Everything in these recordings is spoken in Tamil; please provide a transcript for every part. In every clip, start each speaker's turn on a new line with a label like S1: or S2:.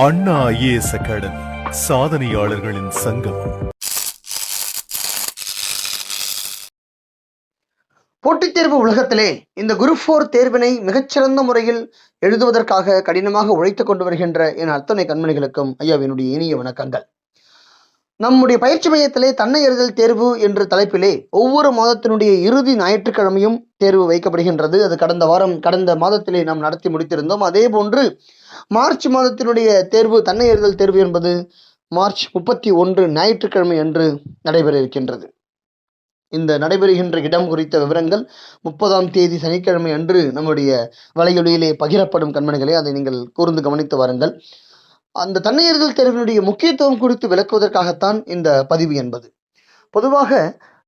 S1: அண்ணா ஐஏஎஸ் அகாடமி சாதனையாளர்களின் சங்கம்.
S2: போட்டித் தேர்வு உலகத்திலே இந்த குரூப் ஃபோர் தேர்வினை மிகச்சிறந்த முறையில் எழுதுவதற்காக கடினமாக உழைத்துக் கொண்டு வருகின்ற என் அத்தனை கண்மணிகளுக்கும் ஐயாவினுடைய இனிய வணக்கங்கள். நம்முடைய பயிற்சி மையத்திலே தன்னை எறிதல் தேர்வு என்ற தலைப்பிலே ஒவ்வொரு மாதத்தினுடைய இறுதி ஞாயிற்றுக்கிழமையும் தேர்வு வைக்கப்படுகின்றது. அது கடந்த வாரம் கடந்த மாதத்திலே நாம் நடத்தி முடித்திருந்தோம். அதே போன்று மார்ச் மாதத்தினுடைய தேர்வு தன்னை எறிதல் தேர்வு என்பது மார்ச் முப்பத்தி ஒன்று ஞாயிற்றுக்கிழமை அன்று நடைபெற இருக்கின்றது இந்த நடைபெறுகின்ற இடம் குறித்த விவரங்கள் முப்பதாம் தேதி சனிக்கிழமை அன்று நம்முடைய வலையொலியிலே பகிரப்படும் கண்மணிகளை அதை நீங்கள் கூர்ந்து கவனித்து வாருங்கள். அந்த தன்னையறிதல் தேர்வினுடைய முக்கியத்துவம் குறித்து விளக்குவதற்காகத்தான் இந்த பதிவு என்பது. பொதுவாக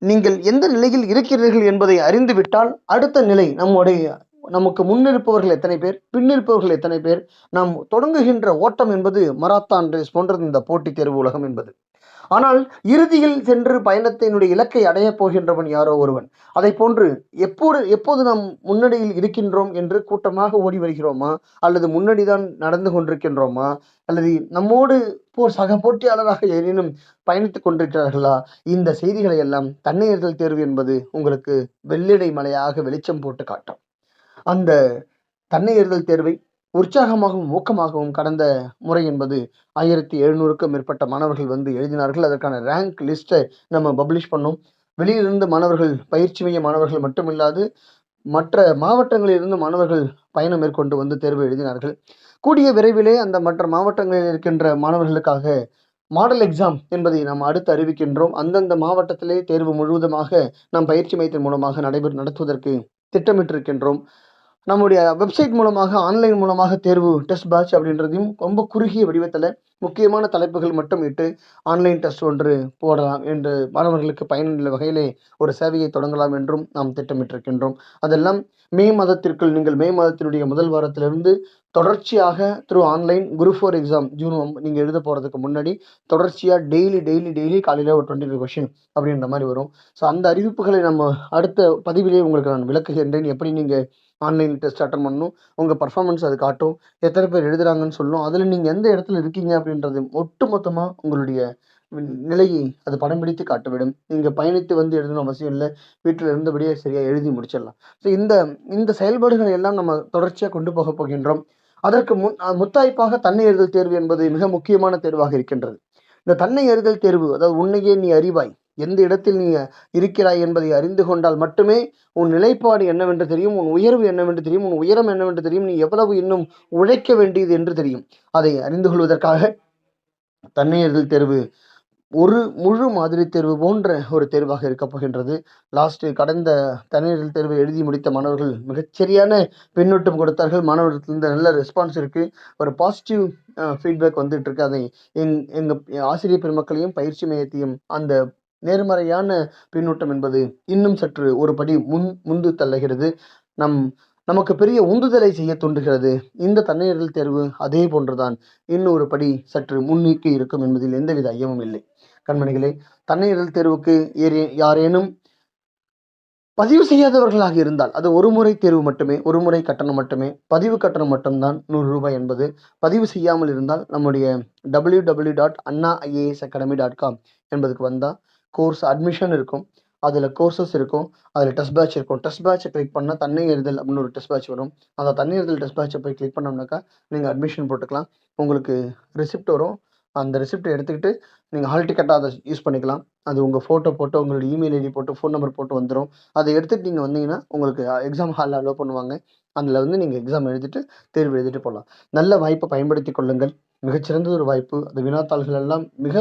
S2: நீங்கள் எந்த நிலையில் இருக்கிறீர்கள் என்பதை அறிந்துவிட்டால் அடுத்த நிலை நம்முடைய நமக்கு முன்னிருப்பவர்கள் எத்தனை பேர் பின்னிருப்பவர்கள் எத்தனை பேர் நாம் தொடங்குகின்ற ஓட்டம் என்பது மராத்தான் ரேஸ் போன்றது இந்த போட்டித் தேர்வு உலகம் என்பது. ஆனால் இறுதியில் சென்று பயணத்தினுடைய இலக்கை அடையப் போகின்றவன் யாரோ ஒருவன். அதை போன்று எப்போது எப்போது நாம் முன்னணியில் இருக்கின்றோம் என்று கூட்டமாக ஓடி வருகிறோமா? அல்லது முன்னாடிதான் நடந்து கொண்டிருக்கின்றோமா? அல்லது நம்மோடு போ சக போட்டியாளராக ஏதேனும் பயணித்துக் கொண்டிருக்கிறார்களா? இந்த செய்திகளை எல்லாம் தன்னையர்கள் தேர்வு என்பது உங்களுக்கு வெள்ளிடை மலையாக வெளிச்சம் போட்டு காட்டும். அந்த தன்னையர்கள் தேர்வை உற்சாகமாகவும் ஊக்கமாகவும் கடந்த முறை என்பது ஆயிரத்தி எழுநூறுக்கும் மேற்பட்ட மாணவர்கள் வந்து எழுதினார்கள். அதற்கான ரேங்க் லிஸ்ட்டை நம்ம பப்ளிஷ் பண்ணோம். வெளியிலிருந்து மாணவர்கள் பயிற்சி மைய மாணவர்கள் மட்டுமில்லாது மற்ற மாவட்டங்களிலிருந்து மாணவர்கள் பயணம் மேற்கொண்டு வந்து தேர்வு எழுதினார்கள். கூடிய விரைவிலே அந்த மற்ற மாவட்டங்களில் இருக்கின்ற மாணவர்களுக்காக மாடல் எக்ஸாம் என்பதை நாம் அடுத்து அறிவிக்கின்றோம். அந்தந்த மாவட்டத்திலே தேர்வு முழுவதுமாக நாம் பயிற்சி மையத்தின் மூலமாக நடைபெற நடத்துவதற்கு திட்டமிட்டிருக்கின்றோம். நம்முடைய வெப்சைட் மூலமாக ஆன்லைன் மூலமாக தேர்வு டெஸ்ட் பேட்ச் அப்படின்றதையும் ரொம்ப குறுகிய வடிவத்தில் முக்கியமான தலைப்புகள் மட்டும் இட்டு ஆன்லைன் டெஸ்ட் ஒன்று போடலாம் என்று மாணவர்களுக்கு பயனுள்ள வகையிலே ஒரு சேவையை தொடங்கலாம் என்றும் நாம் திட்டமிட்டிருக்கின்றோம். அதெல்லாம் மே மாதத்திற்குள் நீங்கள் மே மாதத்தினுடைய முதல் வாரத்திலிருந்து தொடர்ச்சியாக through online group four exam June நீங்கள் எழுத போகிறதுக்கு முன்னாடி தொடர்ச்சியாக டெய்லி டெய்லி டெய்லி காலையில் ஒரு டுவெண்ட்டி ஃபைவ் கொஷின் அப்படின்ற மாதிரி வரும். ஸோ அந்த அறிவிப்புகளை நம்ம அடுத்த பதிவிலே உங்களுக்கு நான் விளக்குகின்றேன். எப்படி நீங்கள் ஆன்லைன் டெஸ்ட் அட்டன் பண்ணணும் உங்கள் பர்ஃபார்மன்ஸ் அது காட்டும் எத்தனை பேர் எழுதுகிறாங்கன்னு சொல்லும் அதில் நீங்கள் எந்த இடத்துல இருக்கீங்க அப்படின்னு அப்படின்றது ஒட்டுமொத்தமாக உங்களுடைய நிலையை அது படம் பிடித்து காட்டுவிடும். நீங்கள் பயணித்து வந்து எழுதணும் அவசியம் இல்லை. வீட்டில் இருந்தபடியே சரியாக எழுதி முடிச்சிடலாம். ஸோ இந்த இந்த செயல்பாடுகளை எல்லாம் நம்ம தொடர்ச்சியாக கொண்டு போக போகின்றோம். அதற்கு முன் முத்தாய்ப்பாக தன்னை எழுதல் தேர்வு என்பது மிக முக்கியமான தேர்வாக இருக்கின்றது. இந்த தன்னை எறிதல் தேர்வு அதாவது உன்னையே நீ அறிவாய் எந்த இடத்தில் நீ இருக்கிறாய் என்பதை அறிந்து கொண்டால் மட்டுமே உன் நிலைப்பாடு என்னவென்று தெரியும் உன் உயர்வு என்னவென்று தெரியும் உன் உயரம் என்னவென்று தெரியும் நீ எவ்வளவு இன்னும் உழைக்க வேண்டியது என்று தெரியும். அதை அறிந்து கொள்வதற்காக தன்னையறிதல் தேர்வு ஒரு முழு மாதிரி தேர்வு போன்ற ஒரு தேர்வாக இருக்கப்போகின்றது லாஸ்ட் கடந்த தனியறிதல் தேர்வை எழுதி முடித்த மாணவர்கள் மிகச்சரியான பின்னூட்டம் கொடுத்தார்கள். மாணவர்களுக்கு நல்ல ரெஸ்பான்ஸ் இருக்கு. ஒரு பாசிட்டிவ் ஃபீட்பேக் வந்துட்டு இருக்கு. அதை எங் எங்கள் ஆசிரியர் பெருமக்களையும் பயிற்சி மையத்தையும் அந்த நேர்மறையான பின்னூட்டம் என்பது இன்னும் சற்று ஒரு படி முன் முந்து தள்ளுகிறது. நம் நமக்கு பெரிய உந்துதலை செய்ய தூண்டுகிறது. இந்த தன்னியல் தேர்வு அதே போன்றுதான். இன்னொரு படி சற்று முன்னீக்கி இருக்கும் என்பதில் எந்தவித ஐயமும் இல்லை. கண்மணிகளே தன்னியல் தேர்வுக்கு ஏறே யாரேனும் பதிவு செய்யாதவர்களாக இருந்தால் அது ஒரு முறை தேர்வு மட்டுமே ஒரு முறை கட்டணம் மட்டுமே பதிவு கட்டணம் மட்டும்தான் நூறு ரூபாய் என்பது. பதிவு செய்யாமல் இருந்தால் நம்முடைய W W dot Anna IAS academy dot com என்பதுக்கு வந்தால் கோர்ஸ் அட்மிஷன் இருக்கும். அதில் கோர்சஸ் இருக்கும். அதில் டெஸ்ட் பேட்ச் இருக்கும். டெஸ்ட் பேட்சை கிளிக் பண்ணால் தண்ணி எறிதல் அப்படின்னு ஒரு டெஸ்ட் பேட்ச் வரும். அந்த தண்ணி எறிதல் டெஸ்ட் பேட்சை போய் கிளிக் பண்ணோம்னாக்கா நீங்கள் அட்மிஷன் போட்டுக்கலாம். உங்களுக்கு ரிசிப்ட் வரும். அந்த ரிசிப்டை எடுத்துக்கிட்டு நீங்கள் ஹால் டிக்கெட்டாக அதை யூஸ் பண்ணிக்கலாம். அது உங்கள் ஃபோட்டோ போட்டு உங்களோட இமெயில் ஐடி போட்டு ஃபோன் நம்பர் போட்டு வந்துடும் அதை எடுத்துகிட்டு நீங்கள் வந்தீங்கன்னா உங்களுக்கு எக்ஸாம் ஹாலில் அலோவ் பண்ணுவாங்க. அதில் வந்து நீங்கள் எக்ஸாம் எழுதிட்டு தேர்வு எழுதிட்டு போகலாம் நல்ல வாய்ப்பை பயன்படுத்தி கொள்ளுங்கள். மிகச்சிறந்த ஒரு வாய்ப்பு. அது வினாத்தாள்கள் எல்லாம் மிக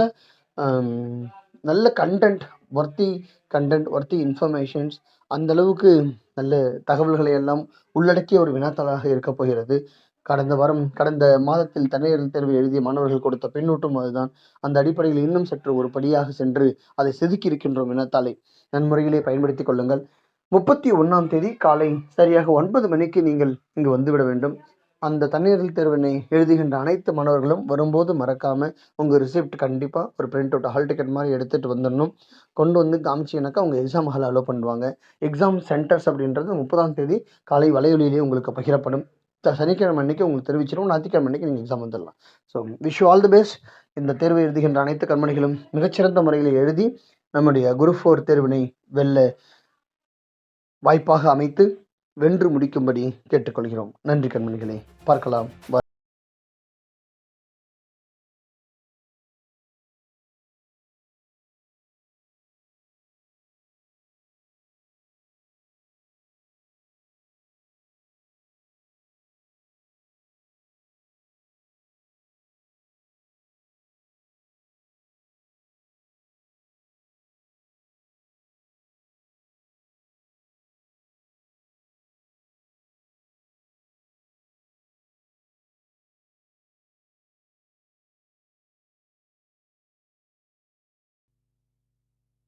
S2: நல்ல content worthy content worthy informations அந்த அளவுக்கு நல்ல தகவல்களை எல்லாம் உள்ளடக்கிய ஒரு வினாத்தாளாக இருக்கப் போகிறது. கடந்த வாரம் கடந்த மாதத்தில் தனியார் தேர்வு எழுதிய மாணவர்கள் கொடுத்த பின்னூட்டம் அதுதான். அந்த அடிப்படையில் இன்னும் சற்று ஒரு படியாக சென்று அதை செதுக்கி இருக்கின்றோம் வினாத்தாளை நன்முறையிலே பயன்படுத்திக் கொள்ளுங்கள். முப்பத்தி ஒன்றாம் தேதி காலை சரியாக ஒன்பது மணிக்கு நீங்கள் இங்கு வந்துவிட வேண்டும். அந்த தண்ணீரில் தேர்வினை எழுதுகின்ற அனைத்து மாணவர்களும் வரும்போது மறக்காமல் உங்கள் ரிசிப்ட் கண்டிப்பாக ஒரு பிரிண்ட் அவுட் ஹால் டிக்கெட் மாதிரி எடுத்துகிட்டு வந்துடணும். கொண்டு வந்து காமிச்சீங்கன்னாக்கா உங்கள் எக்ஸாம் ஹால் அலோவ் பண்ணுவாங்க. எக்ஸாம் சென்டர்ஸ் அப்படின்றது முப்பதாம் தேதி காலை வலையொலியிலேயே உங்களுக்கு பகிரப்படும். த- சனிக்கிழமை அன்னைக்கு உங்களுக்கு தெரிவிச்சிடும் ஞாயிற்றுக்கிழமை அன்னைக்கு நீங்கள் எக்ஸாம் வந்துடலாம். So wish all the best இந்த தேர்வை எழுதுகின்ற அனைத்து கண்மணிகளும் மிகச்சிறந்த முறையில் எழுதி நம்முடைய குரு ஃபோர் தேர்வினை வெல்ல வாய்ப்பாக அமைத்து வென்று முடிக்கும்படி கேட்டுக்கொள்கிறோம். நன்றி கண்மணிகளே. பார்க்கலாம்.